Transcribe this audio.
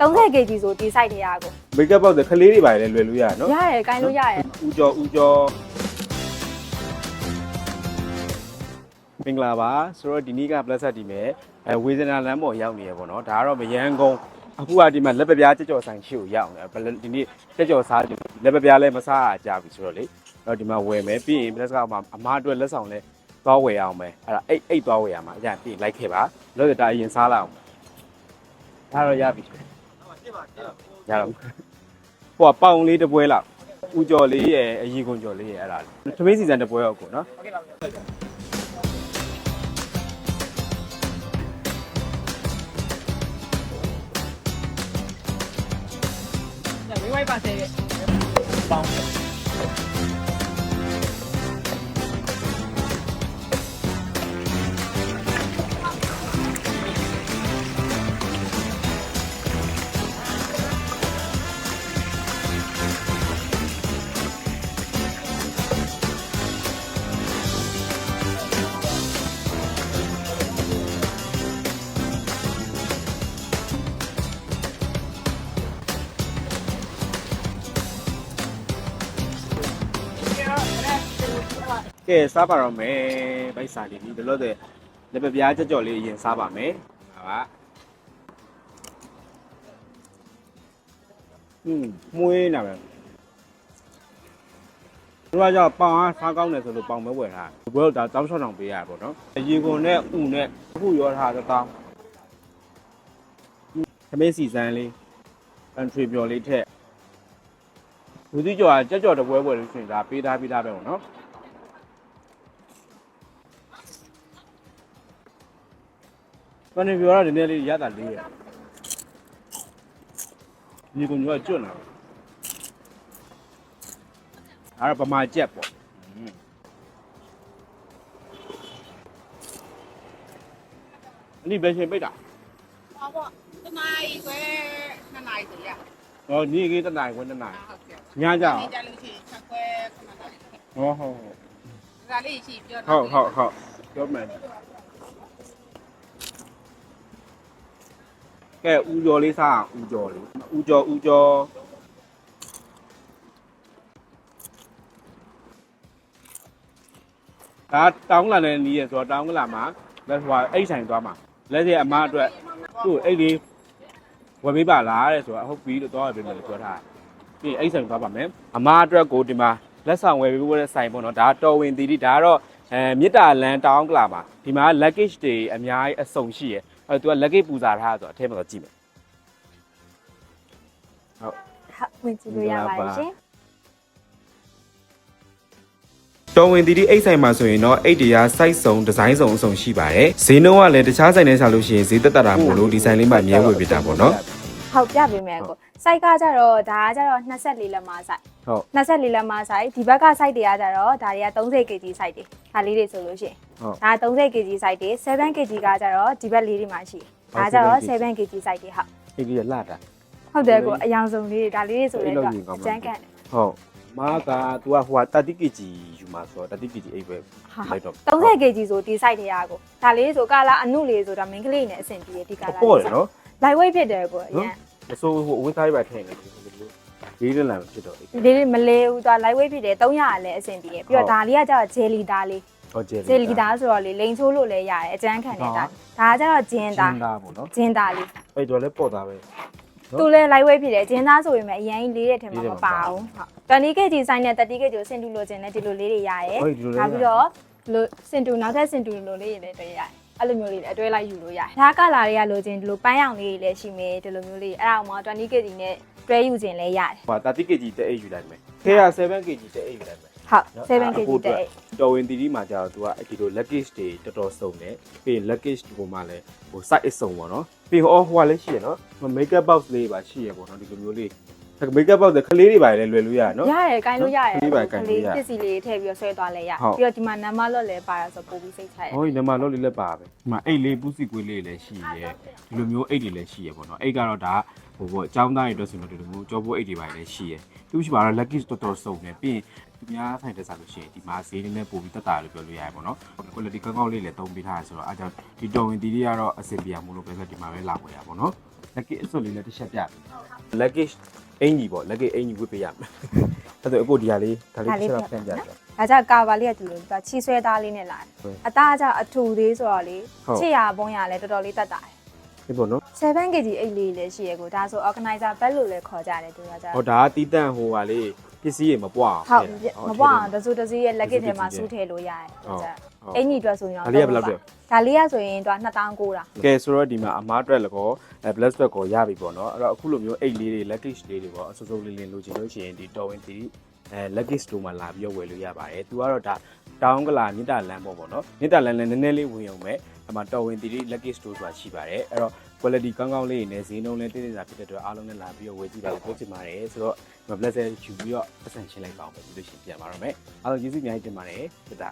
30 kg ဆိုဒီ site တွေကကိုမိတ်ကပ်ပေါက်တဲ့ကလေးတွေပါလေလွယ်လို့ရတယ်နော်ရတယ်ကိုင်းလို့ရတယ်ဦးကျော်ဦးကျော်မင်္ဂလာပါဆိုတော့ဒီနေ့က plus ဒီမဲ့အဲဝေဒနာလမ်းပေါ်ရောက်နေရပေါ့နော်ဒါကတော့မယန်းကုန်းအခုကဒီမှာလက်ပပြားကြက်ကြော်ဆိုင်ရှိကိုရောက်နေဘယ်ဒီနေ့ကြက်ကြော်စားတယ်လက်ပပြားလည်းမစားရကြပြီဆိုတော့လေတော့ဒီမှာဝယ်မယ်ပြီးရင် plus ကမှအမားအတွက်လက်ဆောင်လဲသွားဝယ်အောင်မယ်အဲ့ဒါအိတ်အိတ်သွားဝယ်ရမှာအရင်ပြီးလိုက်ခဲ့ပါလို့ဒါအရင်စားလိုက်အောင်ဒါတော့ရပြီ ရတော့ဟိုကပေါင်လေးတစ်ပွဲလောက်ဦးကျော်လေးရဲ့အရီကွန်ကျော်လေးရဲ့အဲ့ဒါလေးသမင်းစီစံတစ်ပွဲတော့ကိုနော်ဝိဝိုက်ပါစေရဲ့ ကဲစားပါတော့မယ်ဗိုက်စာလေးဒီလိုတဲ့လက်ပပြားကြက်ကြော်လေးအရင်စားပါမယ်ဟာပါอืมမွေးနေပါတို့ကကြောင့်ပေါင်အားစားကောင်းတယ်ဆိုလို့ပေါင်မဲဝယ်ထားဘယ်တော့ဒါတောင်းချောင်းတောင်ပေးရပါတော့အရင်ကုန်နဲ့ဥနဲ့အခုရောထားတော့တောင်းသမင်းစီစမ်းလေးအန်ထရီပြော်လေးထက်လူကြီးကျော်ကကြက်ကြော်တစ်ပွဲပွဲလို့ရှိရင်ဒါပေးထားပေးထားပဲပေါ့နော် ပန်နေပြောရတဲ့နည်းလေးရတာလေးရဒီကုံကကျွတ်လာအဲ့ဒါပမာကြက်ပေါ့အနိဘယ်ရှင်ပိတ်တာဟောပေါ့တနားရီခွဲနှစ်နာရီတည်းရဟောညီကြီးတနိုင်ခွန်းတနိုင်ဟုတ်ကဲ့ညကြအောင်နေကြလို့ရှိရင်ချက်ခွဲခဏနာရီဟောဟုတ်ဟုတ်ဒါလေးရှိပြောဟုတ်ဟုတ်ဟုတ်ပြောမယ် ကဲဦးကျော်လေးစားအောင်ဦးကျော်လေးဦးကျော်ဦးကျော်ဒါတောင်းလာတဲ့နီးရဆိုတော့တောင်းလာမှာလက်ဟိုအိတ်ဆိုင်သွားမှာလက်စီအမအတွက်သူ့အိတ်လေးဝယ်ပေးပါလားတဲ့ဆိုတော့ဟုတ်ပြီလို့တော့ပြင်မယ်လို့ပြောထားတယ်ပြီးရင်အိတ်ဆိုင်သွားပါမယ်အမအတွက်ကိုဒီမှာလက်ဆောင်ဝယ်ပေးဖို့တဲ့ဆိုင်ပေါ့နော်ဒါတော်ဝင်တီတီဒါကတော့အဲမြစ်တာလန်တောင်းကလာမှာဒီမှာ luggage တွေအများကြီးအစုံရှိရယ် အဲသူက luggage ပူဇာထားဆိုတော့အထဲမှာတော့ကြည့်မယ်ဟုတ်ဝင်ကြည့်လို့ရပါတယ်ရှင်တော်ဝင်တီတီအိတ်ဆိုင်မှာဆိုရင်တော့အိတ်တရား site စုံ design စုံအစုံရှိပါတယ်ဈေးနှုန်းကလည်းတခြားဆိုင်နဲ့ဆလို့ရှိရင်ဈေးသက်သက်တာမို့လို့ဒီဆိုင်လေးမှာမြဲဝယ်ပြတာပေါ့နော် ဟုတ်ပြပေးမယ်ကို site ကကြတော့ဒါကကြတော့24လက်မ site ဟုတ်24လက်မ site ဒီဘက်က site တွေကကြတော့ဒါတွေက30 kg site တွေဒါလေးတွေဆိုလို့ရှိရင်ဟုတ်ဒါ30 kg site တွေ7 kg ကကြတော့ဒီဘက်လေးတွေမှာရှိတယ်ဒါကြတော့7 kg site တွေဟုတ်အိတ်ကြီးလှတာဟုတ်တယ်ကိုအယောင်စုံလေးတွေဒါလေးတွေဆိုလဲအဲ့လိုတော့ကြီးကောင်းအပါကျန်းကန်တယ်ဟုတ်မာက तू ကဟိုက30 kg ယူမှာဆိုတော့30 kg အိတ်ပဲဟာလိုက်တော့30 kg ဆိုဒီ site တွေကကိုဒါလေးဆိုကာလာအနုလေးဆိုတာမင်းကလေးနဲ့အဆင်ပြေတယ်ဒီကာလာပေါ့တယ်နော် light weight ဖြစ်တယ်ကိုအရင် မစိုးဟိုအဝင်းသားပဲထည့်နေတယ်ဒီလိုလမ်းဖြစ်တော့လေးလေးမလဲဘူးသွား light weight ဖြစ်တယ်300ကလည်းအဆင်ပြေတယ်ပြီးတော့ဒါလေးကကျတော့ jelly သားလေး ဟောကျဲ jelly သားဆိုတော့လေလိန်ချိုးလို့လည်းရတယ်အကျန်းခံနေတာဒါကကျတော့ဂျင်းတာသားပေါ့နော်ဂျင်းသားလေးအဲ့တော့လည်းပေါ့သားပဲသူလည်း light weight ဖြစ်တယ်ဂျင်းသားဆိုပေမဲ့အရင်ကြီးလေးတဲ့ထဲမှာမပါဘူးဟုတ်20 kg ဆိုင်နဲ့ 30 kg ကိုစင်တူလိုချင်တဲ့ဒီလိုလေးတွေရတယ်ဟုတ်ဒီလိုလေး နောက်ပြီးတော့လိုစင်တူနောက်ထပ်စင်တူလိုလေးတွေလည်းတွေ့ရတယ် အဲ့လိုမျိုးလေးလည်းအတွဲလိုက်ယူလို့ရတယ်ဒါကလာတွေကလိုချင်ဒီလိုပန်းရောင်လေးတွေလည်းရှိမယ်ဒီလိုမျိုးလေးအဲ့ဒါမှ20 kg နဲ့တွဲယူချင်လည်းရတယ်ဟို30 kg တဲ့အိတ်ယူလိုက်မယ်ခဲရ7 kg တဲ့အိတ်ယူလိုက်မယ်ဟုတ်7 kg တဲ့တော်ဝင်တီတီမှာကြာတော့ तू ကအဲ့ဒီလို luggage တွေတော်တော်စုံတယ်ပြီးရင် luggage ဒီပုံမှာလည်းဟို size အစုံပေါ့နော်ပြီးဟောဟိုကလည်းရှိရနော် makeup box လေးပါရှိရပေါ့နော်ဒီလိုမျိုးလေး makeup box ကလေးတွေပါလေလွယ်လို့ရနော် ရတယ်ကိုင်းလို့ရတယ်ကလေးပါကိုင်လို့ရတယ်ပစ္စည်းလေးထည့်ပြီးတော့ဆွဲသွားလဲရဟုတ် ပြီးတော့ဒီမှာနံပါတ်လော့လဲပါရဆိုပို့ပြီးစိတ်ချရတယ်ဟောဒီမှာလောလေးလည်းပါပဲဒီမှာအိတ်လေးပူးစီကွေးလေးလည်းရှိရဲဒီလိုမျိုးအိတ်တွေလည်းရှိရပေါ့နော်အိတ်ကတော့ဒါဟိုပေါ့အကြောင်းသားတွေအတွက်ဆိုတော့ဒီလိုမျိုးကြောပိုးအိတ်တွေပါလည်းရှိရဲသူရှိပါတော့ luggage တော်တော်စုံတယ်ပြီးရင်သူများဆိုင်တက်စားလို့ရှိရင်ဒီမှာဈေးလေးနဲ့ပို့ပြီးတက်တာလို့ပြောလို့ရတယ်ပေါ့နော် quality ကောင်းကောင်းလေးလည်းသုံးပေးထားရဆိုတော့အားကြောင့်ဒီတော်ဝင်တီတွေကတော့အဆင်ပြေအောင်မလို့ပဲဆိုဒီမှာပဲလာခွေရပါပေါ့နော် lucky အစွပ်လေးလည်းတစ်ချက်ပြပြီ lucky အင်ကြီးပေါ့ lucky အင်ကြီးဝတ်ပေးရမယ်အဲ့ဒါအခုဒီဟာလေးဒါလေးတစ်ချက်ပြန်ပြပြဒါကြောင့်ကာပါလေးကဒီလိုသူကချီဆွဲသားလေးနဲ့လာတယ်ဟုတ်အသားကြောင့်အထူသေးဆိုတော့လေဟုတ်ချစ်ရပုံရလဲတော်တော်လေးတက်တာတယ်ဒီပေါ့နော် 7 kg အိတ်လေးလည်းရှိရကိုဒါဆို organizer bag လို့လည်းခေါ်ကြတယ်သူကကြဟောဒါကတီးတန့်ဟိုပါလေပ စ္စည်းတွေမပွားဟုတ်အောင်မပွားအောင်တစုတစည်းရဲ့လက်ကိတ်ထဲမှာတစုစူးတစည်းထည့်လို့ရတယ်သူကဟုတ်အင်ကြီးအတွက်ဆိုရင်ဒါလေးကဘယ်လောက်လဲဒါလေးကဆိုရင်သူက2009တာကဲဆိုတော့ဒီမှာအမားအတွက်လည်းကောအဲ black sweat ကိုရပြီပေါ့နော်အဲ့တော့အခုလိုမျိုးအိတ်လေးတွေ luggage လေးတွေပေါ့အစိုးစိုးလေးလေးလိုချင်လို့ရှိရင်ဒီတော်ဝင်တီအဲ luggage store မှာလာပြီးတော့ဝယ်လို့ရပါတယ်သူကတော့ဒါတောင်းကလာမြစ်တာလမ်းပေါ့ပေါ့နော်မြစ်တာလမ်းလည်းနည်းနည်းလေးဝင်အောင်ပဲအမှတော်ဝင်တီ luggage store ဆိုတာရှိပါတယ်အဲ့တော့ quality ကောင်းကောင်းလေးနဲ့ဈေးနှုန်းလည်းတိတိကျကျဖြစ်တဲ့အတွက်အားလုံးနဲ့လာပြီးတော့ဝယ်ကြည့်ပါလို့ပြောချင်ပါတယ်ဆိုတော့ဒီမှာ black ဆက်ယူပြီးတော့ပတ်စံရှင်းလိုက်ပါအောင်ပဲပြီးလို့ရှိရင်ပြန်ပါတော့မယ်အားလုံးကျေးဇူးအများကြီးတင်ပါတယ်ပြတာ